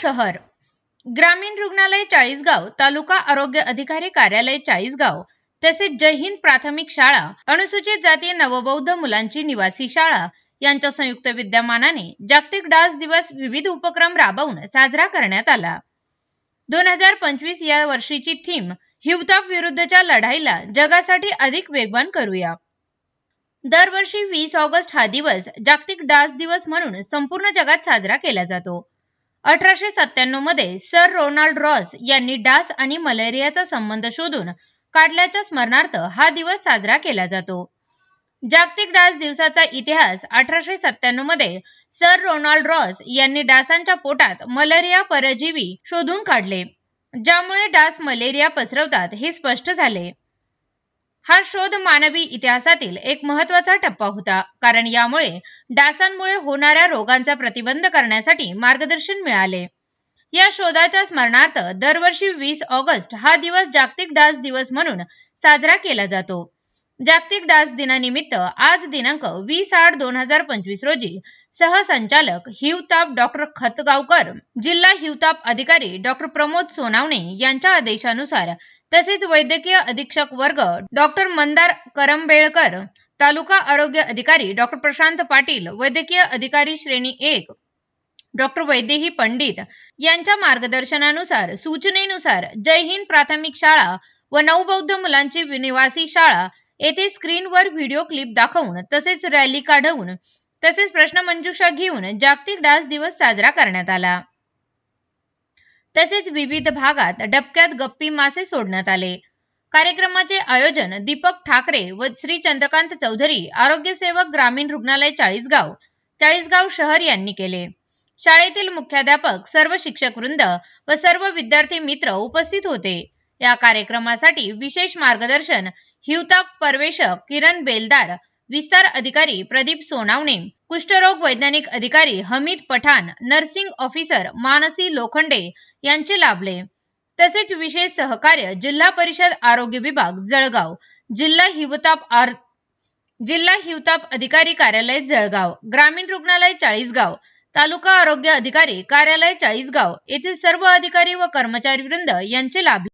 शहर. ग्रामीण रुग्णालय चाळीसगाव तालुका आरोग्य अधिकारी कार्यालय चाळीसगाव तसेच जय हिंद प्राथमिक शाळा अनुसूचित जाती नवबौद्ध मुलांची निवासी शाळा यांच्या संयुक्त विद्यमानाने जागतिक डास दिवस विविध उपक्रम राबवून साजरा करण्यात आला. दोन हजार पंचवीस या वर्षीची थीम हिवताप विरुद्धच्या लढाईला जगासाठी अधिक वेगवान करूया. दरवर्षी वीस ऑगस्ट हा दिवस जागतिक डास दिवस म्हणून संपूर्ण जगात साजरा केला जातो. अठराशे सत्त्याण्णवमध्ये सर रोनाल्ड रॉस यांनी डास आणि मलेरियाचा संबंध शोधून काढल्याच्या स्मरणार्थ हा दिवस साजरा केला जातो. जागतिक डास दिवसाचा इतिहास अठराशे सत्त्याण्णवमध्ये सर रोनाल्ड रॉस यांनी डासांच्या पोटात मलेरिया परजीवी शोधून काढले ज्यामुळे डास मलेरिया पसरवतात हे स्पष्ट झाले. हा शोध मानवी इतिहासातील एक महत्त्वाचा टप्पा होता. कारण यामुळे डासांमुळे होणाऱ्या रोगांचा प्रतिबंध करण्यासाठी मार्गदर्शन मिळाले. या शोधाच्या स्मरणार्थ दरवर्षी वीस ऑगस्ट हा दिवस जागतिक डास दिवस म्हणून साजरा केला जातो. जागतिक डास दिनानिमित्त आज दिनांक वीस आठ दोन हजार पंचवीस रोजी सहसंचालक हिवताप डॉक्टर खतगावकर जिल्हा हिवताप अधिकारी डॉक्टर प्रमोद सोनावणे यांच्या आदेशानुसार तसेच वैद्यकीय अधीक्षक वर्ग डॉक्टर मंदार करंबेळकर तालुका आरोग्य अधिकारी डॉक्टर प्रशांत पाटील वैद्यकीय अधिकारी श्रेणी एक डॉक्टर वैदेही पंडित यांच्या मार्गदर्शनानुसार सूचनेनुसार जय हिंद प्राथमिक शाळा व नवबौद्ध मुलांची निवासी शाळा येथे स्क्रीनवर व्हिडिओ क्लिप दाखवून तसेच रॅली काढवून तसेच प्रश्नमंजुषा घेऊन जागतिक डास दिवस साजरा करण्यात आला. तसेच विविध भागात डबक्यात गप्पी मासे सोडण्यात आले. कार्यक्रमाचे आयोजन दीपक ठाकरे व श्री चंद्रकांत चौधरी आरोग्य सेवक ग्रामीण रुग्णालय चाळीसगाव चाळीसगाव शहर यांनी केले. शाळेतील मुख्याध्यापक सर्व शिक्षक वृंद व सर्व विद्यार्थी मित्र उपस्थित होते. या कार्यक्रमासाठी विशेष मार्गदर्शन हिवताक परवेशक किरण बेलदार विस्तार अधिकारी प्रदीप सोनावणे कुष्ठरोग वैज्ञानिक अधिकारी हमीद पठाण नर्सिंग ऑफिसर मानसी लोखंडे यांचे लाभले. तसेच विशेष सहकार्य जिल्हा परिषद आरोग्य विभाग जळगाव जिल्हा हिवताप आर जिल्हा हिवताप अधिकारी कार्यालय जळगाव ग्रामीण रुग्णालय चाळीसगाव तालुका आरोग्य अधिकारी कार्यालय चाळीसगाव येथील सर्व अधिकारी व कर्मचारी वृंद यांचे लाभले.